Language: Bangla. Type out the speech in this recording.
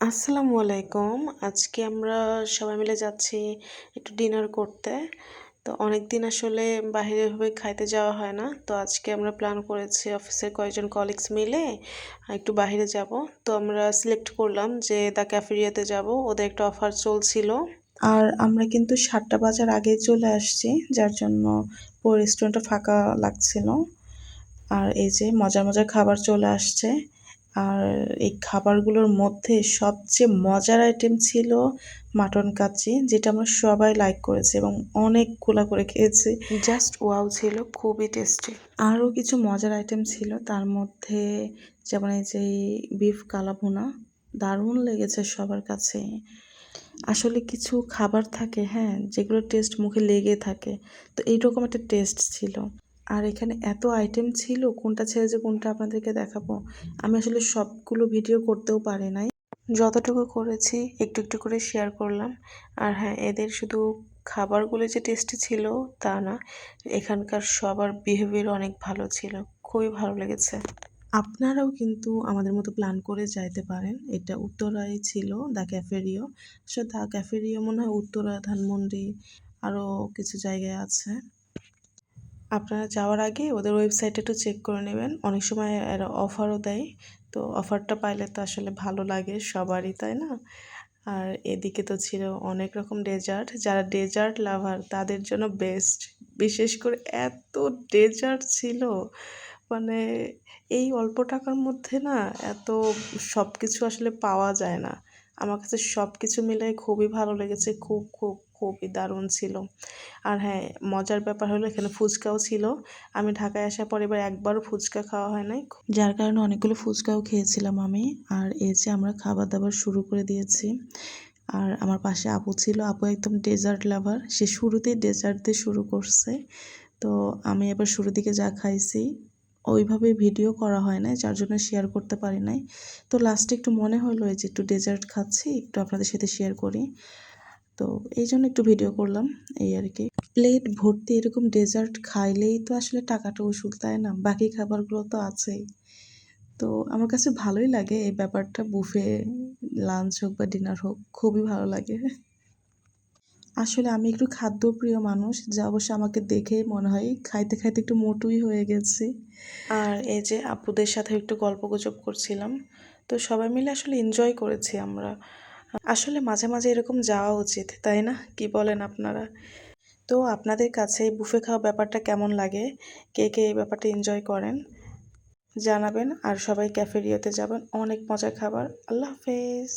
আসসালামু আলাইকুম। আজকে আমরা সবাই মিলে যাচ্ছি একটু ডিনার করতে। তো অনেক দিন আসলে বাইরে ভাবে খাইতে যাওয়া হয় না। তো আজকে আমরা প্ল্যান করেছি অফিসের কয়েকজন কলিগস মিলে একটু বাইরে যাব। তো আমরা সিলেক্ট করলাম যে দ্য ক্যাফেরিয়াতে যাব। ওদের একটা অফার চলছিল। আর আমরা কিন্তু সাতটা বাজার আগেই চলে আসছি, যার জন্য পুরো রেস্টুরেন্টটা ফাঁকা লাগছিল। আর এই যে মজার মজার খাবার চলে আসছে। আর এই খাবারগুলোর মধ্যে সবচেয়ে মজার আইটেম ছিল মাটন কাচ্চি যেটা আমরা সবাই লাইক করেছি এবং অনেকগুলা করে খেয়েছি। জাস্ট ওয়াও ছিল খুবই টেস্টি আরও কিছু মজার আইটেম ছিল তার মধ্যে যেমন এই যে বিফ কালাভুনা দারুণ লেগেছে সবার কাছে। আসলে কিছু খাবার থাকে হ্যাঁ যেগুলো টেস্ট মুখে লেগে থাকে তো এইরকম একটা টেস্ট ছিল। আর এখানে এত আইটেম ছিল, কোনটা ছেড়ে যে কোনটা আপনাদেরকে দেখাবো? আমি আসলে সবগুলো ভিডিও করতেও পারি নাই। যতটুকু করেছি, একটু একটু করে শেয়ার করলাম। আর হ্যাঁ এদের শুধু খাবারগুলো যে টেস্টি ছিল, তা না, এখানকার সবার বিহেভিয়ার অনেক ভালো ছিল। খুবই ভালো লেগেছে। আপনারাও কিন্তু আমাদের মতো প্ল্যান করে যাইতে পারেন। এটা উত্তরায় ছিল the Cafe Rio. So the Cafe Rio মনে হয় উত্তরা ধানমন্ডি আরও কিছু জায়গায় আছে। আপনারা যাওয়ার আগে ওদের ওয়েবসাইটে একটু চেক করে নেবেন। অনেক সময় এরা অফারও দেয়। তো অফারটা পাইলে তো আসলে ভালো লাগে সবারই, তাই না? আর এদিকে তো ছিল অনেক রকম ডেজার্ট যারা ডেজার্ট লাভার তাদের জন্য বেস্ট বিশেষ করে এত ডেজার্ট ছিল। মানে এই অল্প টাকার মধ্যে না এত সব কিছু আসলে পাওয়া যায় না। আমার কাছে সব কিছু মিলাই খুবই ভালো লেগেছে। খুব খুব খুবই দারুণ ছিল। আর হ্যাঁ মজার ব্যাপার হলো এখানে ফুচকাও ছিল। আমি ঢাকায় আসার পর এবার একবারও ফুচকা খাওয়া হয় নাই। যার কারণে অনেকগুলো ফুচকাও খেয়েছিলাম আমি। আর এই যে আমরা খাবার দাবার শুরু করে দিয়েছি। আর আমার পাশে আপু ছিল। আপু একদম ডেজার্ট লাভার সে শুরুতেই ডেজার্ট দিয়ে শুরু করছে। তো আমি এবার শুরু দিকে যা খাইছি ওইভাবে ভিডিও করা হয় নাই, যার জন্য শেয়ার করতে পারি নাই। তো লাস্টে একটু মনে হলো যে একটু ডেজার্ট খাচ্ছি, একটু আপনাদের সাথে শেয়ার করি। তো এই জন্য একটু ভিডিও করলাম, এই আর কি। প্লেট ভর্তি এরকম ডেজার্ট খাইলেই তো আসলে টাকাটা ওষুধ তাই না? বাকি খাবারগুলো তো আছেই। তো আমার কাছে ভালোই লাগে এই ব্যাপারটা বুফে লাঞ্চ হোক বা ডিনার হোক, খুবই ভালো লাগে। আসলে আমি একটু খাদ্যপ্রিয় মানুষ, যা অবশ্য আমাকে দেখেই মনে হয় খাইতে খাইতে একটু মোটুই হয়ে গেছি। আর এই যে আপুদের সাথে একটু গল্প গুজব করছিলাম, তো সবাই মিলে আসলে এনজয় করেছি আমরা। আসলে মাঝে মাঝে এরকম যাওয়া উচিত, তাই না? কি বলেন আপনারা? তো আপনাদের কাছে এই বুফে খাওয়া ব্যাপারটা কেমন লাগে? কে কে এই ব্যাপারটা এনজয় করেন? জানাবেন। আর সবাই ক্যাফেরিয়াতে যাবেন। অনেক মজার খাবার। আল্লাহ হাফেজ।